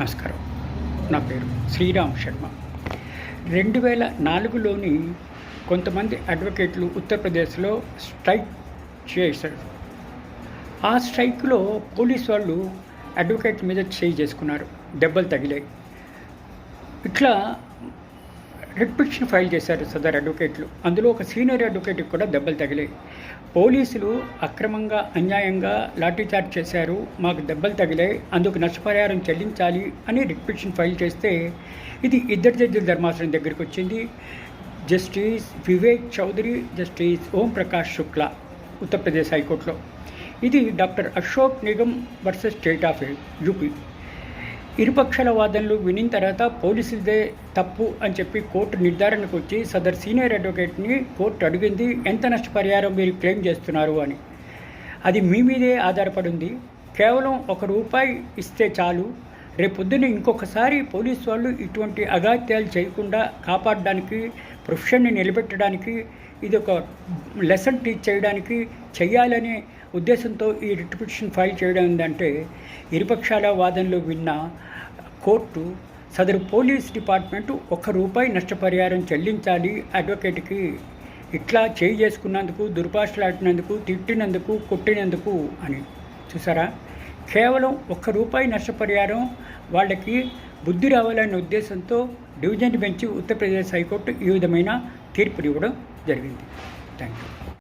నమస్కారం. నా పేరు శ్రీరామ్ శర్మ. రెండు వేల నాలుగులోని కొంతమంది అడ్వకేట్లు ఉత్తరప్రదేశ్లో స్ట్రైక్ చేశారు. ఆ స్ట్రైక్లో పోలీస్ వాళ్ళు అడ్వకేట్ మీద చేయి చేసుకున్నారు. దెబ్బలు తగిలాయి. ఇట్లా రిట్ పిటిషన్ ఫైల్ చేశారు సదర్ అడ్వకేట్లు. అందులో ఒక సీనియర్ అడ్వకేట్కి కూడా దెబ్బలు తగిలాయి. పోలీసులు అక్రమంగా అన్యాయంగా లాఠీచార్జ్ చేశారు మాకు దెబ్బలు తగిలాయి అందుకు నష్టపరిహారం చెల్లించాలి అని రిట్ పిటిషన్ ఫైల్ చేస్తే ఇది ఇద్దరు జడ్జిల ధర్మాసనం దగ్గరికి వచ్చింది. జస్టిస్ వివేక్ చౌదరి జస్టిస్ ఓం ప్రకాష్ శుక్లా ఉత్తరప్రదేశ్ హైకోర్టులో. ఇది doctor Ashok Nigam versus state of UP ఇరుపక్షాల వాదనలు వినిన తర్వాత పోలీసులదే తప్పు అని చెప్పి కోర్టు నిర్ధారణకు వచ్చి సదర్ సీనియర్ అడ్వకేట్ని కోర్టు అడిగింది ఎంత నష్టపరిహారం మీరు క్లెయిమ్ చేస్తున్నారు? అని. అది మీ మీదే ఆధారపడి ఉంది కేవలం ఒక రూపాయి ఇస్తే చాలు. రేపొద్దున ఇంకొకసారి పోలీస్ వాళ్ళు ఇటువంటి అగాత్యాలు చేయకుండా కాపాడడానికి ప్రొఫెషన్ని నిలబెట్టడానికి ఇది ఒక లెసన్ టీచ్ చేయడానికి చేయాలనే ఉద్దేశంతో ఈ రిట్ ఫైల్ చేయడం ఏంటంటే ఇరుపక్షాల వాదనలు విన్న కోర్టు సదరు పోలీస్ డిపార్ట్మెంట్ ఒక్క రూపాయి నష్టపరిహారం చెల్లించాలి అడ్వకేట్కి ఇట్లా చేయి చేసుకున్నందుకు దుర్భాషలాడినందుకు తిట్టినందుకు కొట్టినందుకు అని. చూసారా? కేవలం ఒక్క రూపాయి నష్టపరిహారం వాళ్ళకి బుద్ధి రావాలనే ఉద్దేశంతో డివిజన్ బెంచ్ ఉత్తరప్రదేశ్ హైకోర్టు ఈ విధమైన తీర్పునివ్వడం జరిగింది. Thank you